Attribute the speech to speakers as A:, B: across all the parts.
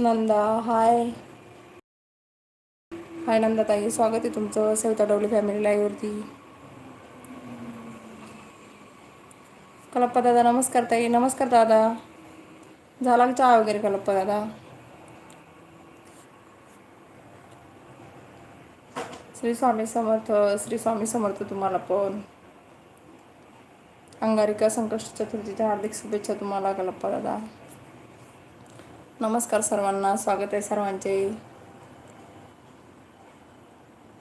A: नंदा हाय. हाय नंदा ताई स्वागत आहे तुमचं सविता डवली फॅमिली लाईव्हवरती. कलप्पा दादा नमस्कार ताई. नमस्कार दादा. झाला की चहा वगैरे कलप्पा दादा? श्री स्वामी समर्थ श्री स्वामी समर्थ तुम्हाला पण. अंगारिका संकष्ट चतुर्थीच्या हार्दिक शुभेच्छा तुम्हाला कलप्पा दादा. नमस्कार सर्वांना स्वागत आहे सर्वांचे.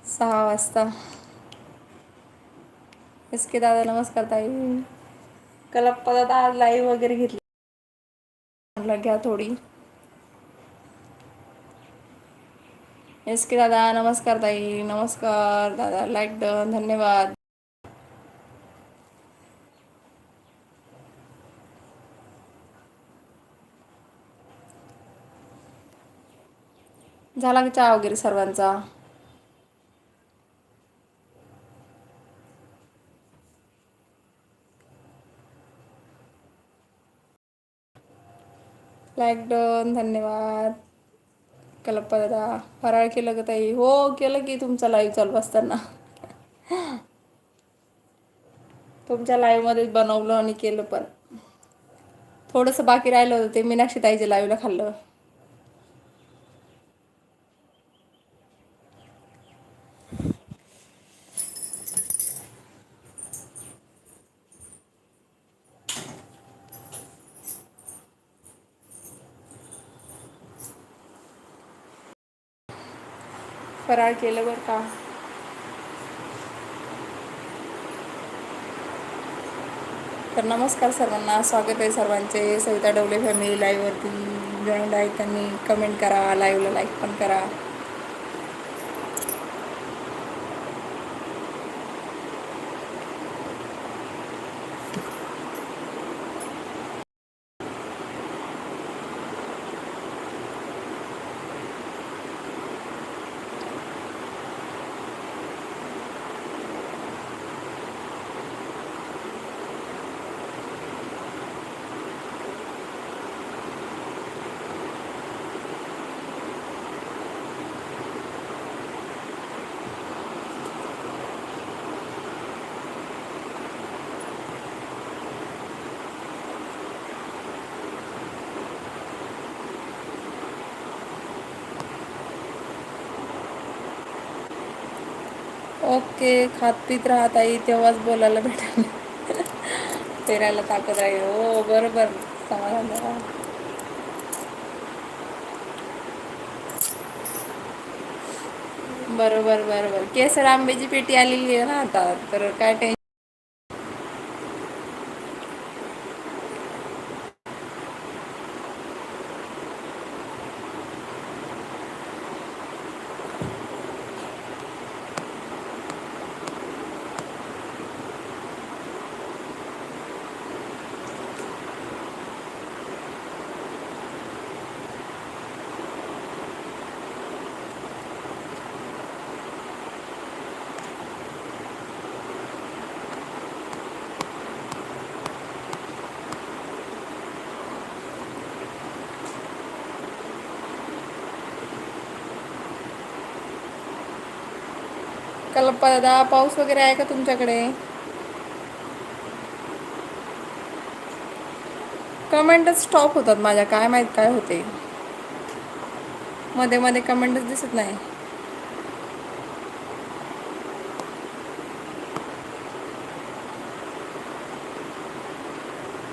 A: सहा वाजता. एस के दादा नमस्कार ताई. कलप्पा दादा आज लाईव्ह वगैरे घेतली. म्हटलं घ्या थोडी. एस के दादा नमस्कार ताई. नमस्कार दादा. लाईक डन धन्यवाद. झाला का चहा वगैरे सर्वांचा? लाईक डन धन्यवाद. कलप्पा दादा फराळ केलं का ताई. हो केलं की तुमचा लाईव्ह चालू असताना. तुमच्या लाईव्हमध्येच बनवलं आणि केलं पण थोडंसं बाकी राहिलं होतं ते मीनाक्षी ताईच्या लाईव्हला खाल्लं. फराळ केलं बरं का? तर नमस्कार सर्वांना स्वागत आहे सर्वांचे. सविता डवले फॅमिली लाईव्हवरती जॉईंट आहे त्यांनी. कमेंट करा लाईव्हला लाईक पण करा. ओके, खात पीत राहत आई, तेव्हाच बोलायला भेटेल. फिरायला ताकद आहे. हो, बरोबर. समाधान. बरोबर बरोबर. केसर आंब्याची पेटी आलेली आहे ना आता, तर काय टेन्शन कल्पा दादा पाऊस वगैरे आहे का तुमच्याकडे? कमेंटच स्टॉप होतात माझ्या. काय माहीत काय होते. मध्ये मध्ये कमेंटच दिसत नाही.